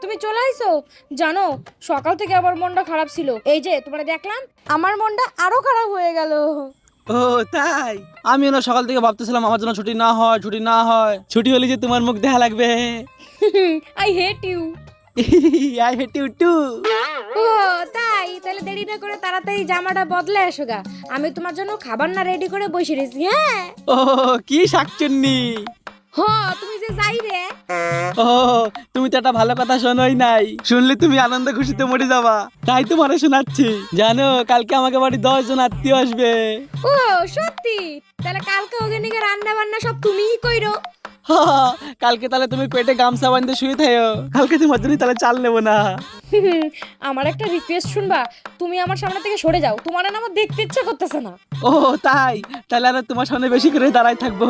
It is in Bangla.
তুমি চলে আইছো জানো সকাল থেকে আমার মনটা খারাপ ছিল। এই যে তোমরা দেখলাম আমার মনটা আরও খারাপ হয়ে গেল। ও তাই? আমি না সকাল থেকে ভাবতেছিলাম আমার জন্য ছুটি না হয় ছুটি না হয়। ছুটি হলে যে তোমার মুখ দেখা লাগবে। I hate you I hate you too ও তাই? তাহলে দেরি না করে তাড়াতাড়ি জামাটা বদলে আসো গা। আমি তোমার জন্য খাবার না রেডি করে বসে রয়েছি হ্যাঁ? ও কি শাকচুন্নি। হ তুমি যে যাই রে ও তুমি তো একটা ভালো কথা শোনোই নাই। শুনলে তুমি আনন্দ খুশিতে মরে যাবা। তাই তোমারে শোনাচ্ছি। জানো কালকে আমাকে বাড়ি দশ জন আত্মীয় আসবে। ও সত্যি? তাহলে কালকে ওকে নিকে রান্না বান্না সব তুমিই কইরো। হা, কালকে তাহলে তুমি পেটে গামছা বাঁধতে শুয়ে থাকো কালকে তোমার জন্য তাহলে চাল নেব না। আমার একটা রিকোয়েস্ট শুনবা। তুমি আমার সামনে থেকে সরে যাও। তোমার না আমার দেখতে ইচ্ছা করতেছে না। ও তাই। তাহলে আর তোমার সামনে বেশি করে দাঁড়াই থাকব।